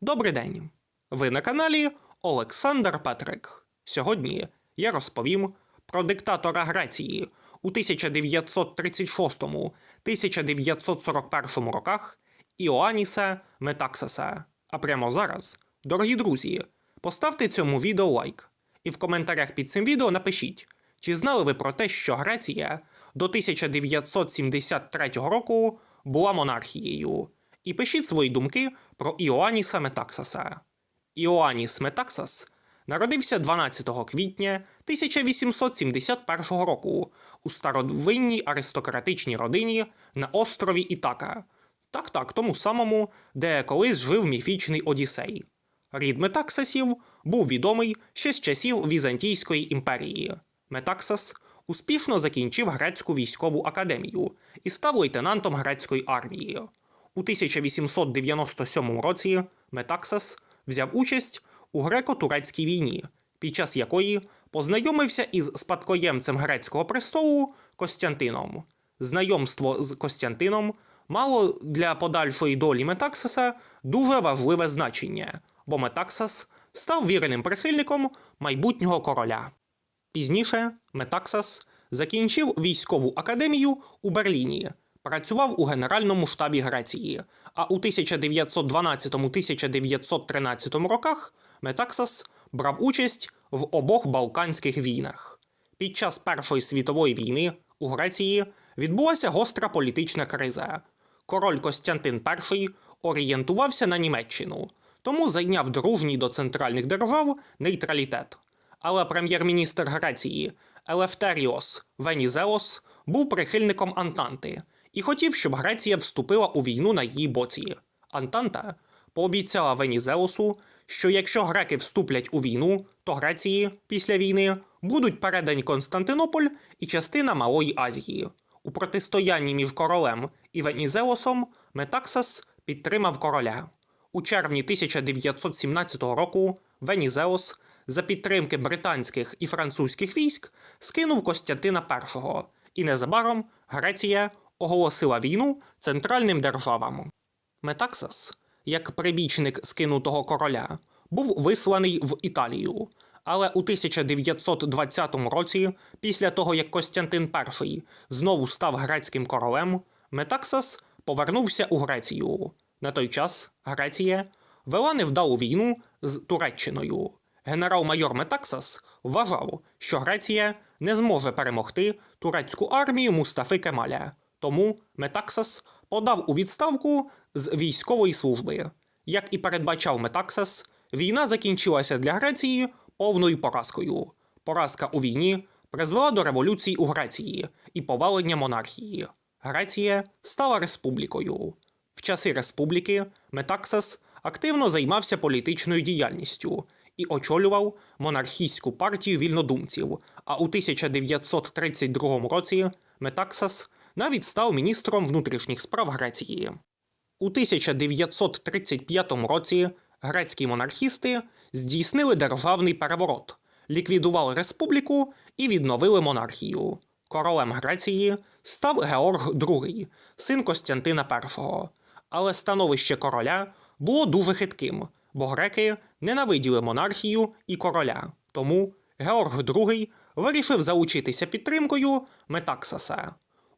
Добрий день! Ви на каналі Олександр Петрик. Сьогодні я розповім про диктатора Греції у 1936-1941 роках Іоанніса Метаксаса. А прямо зараз, дорогі друзі, поставте цьому відео лайк і в коментарях під цим відео напишіть, чи знали ви про те, що Греція до 1973 року була монархією. І пишіть свої думки про Іоанніса Метаксаса. Іоанніс Метаксас народився 12 квітня 1871 року у старовинній аристократичній родині на острові Ітака. Так так, тому самому, де колись жив міфічний Одіссей. Рід Метаксасів був відомий ще з часів Візантійської імперії. Метаксас успішно закінчив грецьку військову академію і став лейтенантом грецької армії. У 1897 році Метаксас взяв участь у греко-турецькій війні, під час якої познайомився із спадкоємцем грецького престолу Костянтином. Знайомство з Костянтином мало для подальшої долі Метаксаса дуже важливе значення, бо Метаксас став вірним прихильником майбутнього короля. Пізніше Метаксас закінчив військову академію у Берліні, працював у Генеральному штабі Греції, а у 1912-1913 роках Метаксас брав участь в обох Балканських війнах. Під час Першої світової війни у Греції відбулася гостра політична криза. Король Костянтин І орієнтувався на Німеччину, тому зайняв дружній до центральних держав нейтралітет. Але прем'єр-міністр Греції Елефтеріос Венізеос був прихильником Антанти і хотів, щоб Греція вступила у війну на її боці. Антанта пообіцяла Венізеосу, що якщо греки вступлять у війну, то Греції після війни будуть передані Константинополь і частина Малої Азії. У протистоянні між королем і Венізеосом Метаксас підтримав короля. У червні 1917 року Венізеос за підтримки британських і французьких військ скинув Костянтина І, і незабаром Греція оголосила війну центральним державам. Метаксас, як прибічник скинутого короля, був висланий в Італію. Але у 1920 році, після того як Костянтин І знову став грецьким королем, Метаксас повернувся у Грецію. На той час Греція вела невдалу війну з Туреччиною. Генерал-майор Метаксас вважав, що Греція не зможе перемогти турецьку армію Мустафи Кемаля. Тому Метаксас подав у відставку з військової служби. Як і передбачав Метаксас, війна закінчилася для Греції повною поразкою. Поразка у війні призвела до революції у Греції і повалення монархії. Греція стала республікою. В часи республіки Метаксас активно займався політичною діяльністю і очолював монархійську партію вільнодумців. А у 1932 році Метаксас навіть став міністром внутрішніх справ Греції. У 1935 році грецькі монархісти здійснили державний переворот, ліквідували республіку і відновили монархію. Королем Греції став Георг II, син Костянтина І. Але становище короля було дуже хитким, бо греки ненавиділи монархію і короля. Тому Георг II вирішив залучитися підтримкою Метаксаса.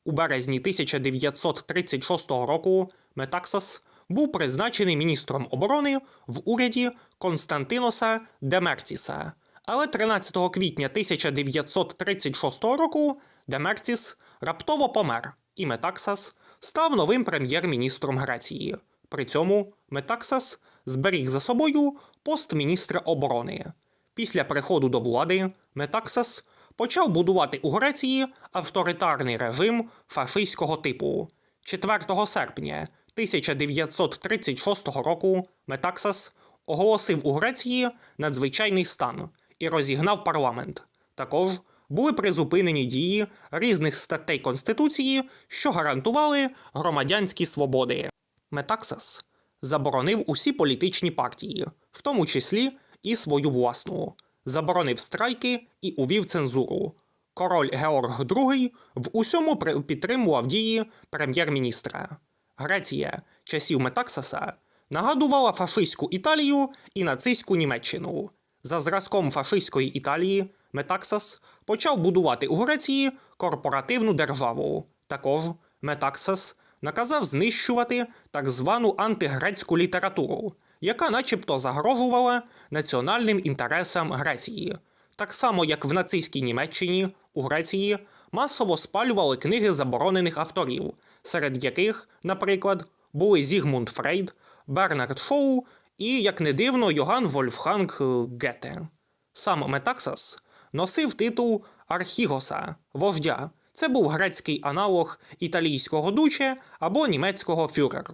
У березні 1936 року Метаксас був призначений міністром оборони в уряді Константиноса Демерціса. Але 13 квітня 1936 року Демерціс раптово помер, і Метаксас став новим прем'єр-міністром Греції. При цьому Метаксас зберіг за собою пост міністра оборони. Після приходу до влади Метаксас почав будувати у Греції авторитарний режим фашистського типу. 4 серпня 1936 року Метаксас оголосив у Греції надзвичайний стан і розігнав парламент. Також були призупинені дії різних статей Конституції, що гарантували громадянські свободи. Метаксас заборонив усі політичні партії, в тому числі і свою власну, заборонив страйки і увів цензуру. Король Георг II в усьому підтримував дії прем'єр-міністра. Греція часів Метаксаса нагадувала фашистську Італію і нацистську Німеччину. За зразком фашистської Італії Метаксас почав будувати у Греції корпоративну державу. Також Метаксас наказав знищувати так звану антигрецьку літературу, яка начебто загрожувала національним інтересам Греції. Так само, як в нацистській Німеччині у Греції масово спалювали книги заборонених авторів, серед яких, наприклад, були Зігмунд Фрейд, Бернард Шоу і, як не дивно, Йоган Вольфганг е, Гете. Сам Метаксас носив титул Архігоса, вождя. Це був грецький аналог італійського дуче або німецького фюрер.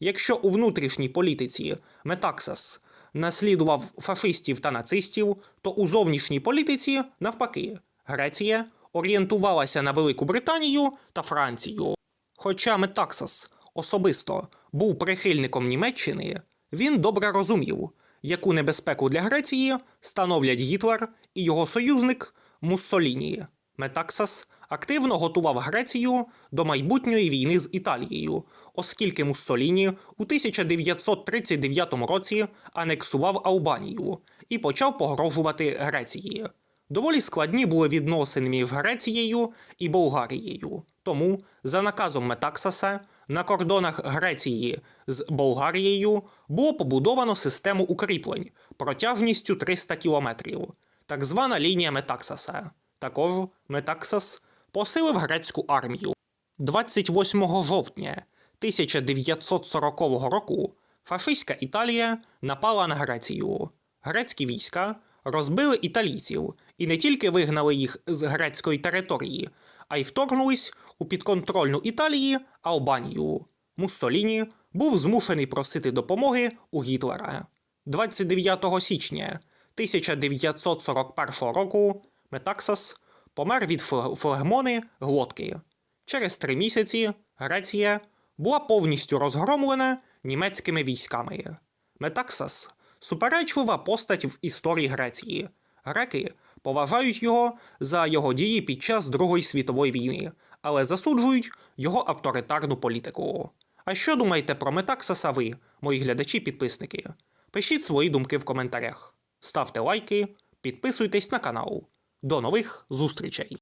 Якщо у внутрішній політиці Метаксас наслідував фашистів та нацистів, то у зовнішній політиці, навпаки, Греція орієнтувалася на Велику Британію та Францію. Хоча Метаксас особисто був прихильником Німеччини, він добре розумів, яку небезпеку для Греції становлять Гітлер і його союзник Муссоліні. Метаксас активно готував Грецію до майбутньої війни з Італією, оскільки Муссоліні у 1939 році анексував Албанію і почав погрожувати Греції. Доволі складні були відносини між Грецією і Болгарією. Тому, за наказом Метаксаса, на кордонах Греції з Болгарією було побудовано систему укріплень протяжністю 300 кілометрів, так звана лінія Метаксаса. Також Метаксас посилив грецьку армію. 28 жовтня 1940 року фашистська Італія напала на Грецію. Грецькі війська розбили італійців і не тільки вигнали їх з грецької території, а й вторгнулись у підконтрольну Італії Албанію. Муссоліні був змушений просити допомоги у Гітлера. 29 січня 1941 року Метаксас помер від фле- флегмони глотки. Через три місяці Греція була повністю розгромлена німецькими військами. Метаксас суперечлива постать в історії Греції. Греки поважають його за його дії під час Другої світової війни, але засуджують його авторитарну політику. А що думаєте про Метаксаса ви, мої глядачі-підписники? Пишіть свої думки в коментарях. Ставте лайки, підписуйтесь на канал. До нових зустрічей!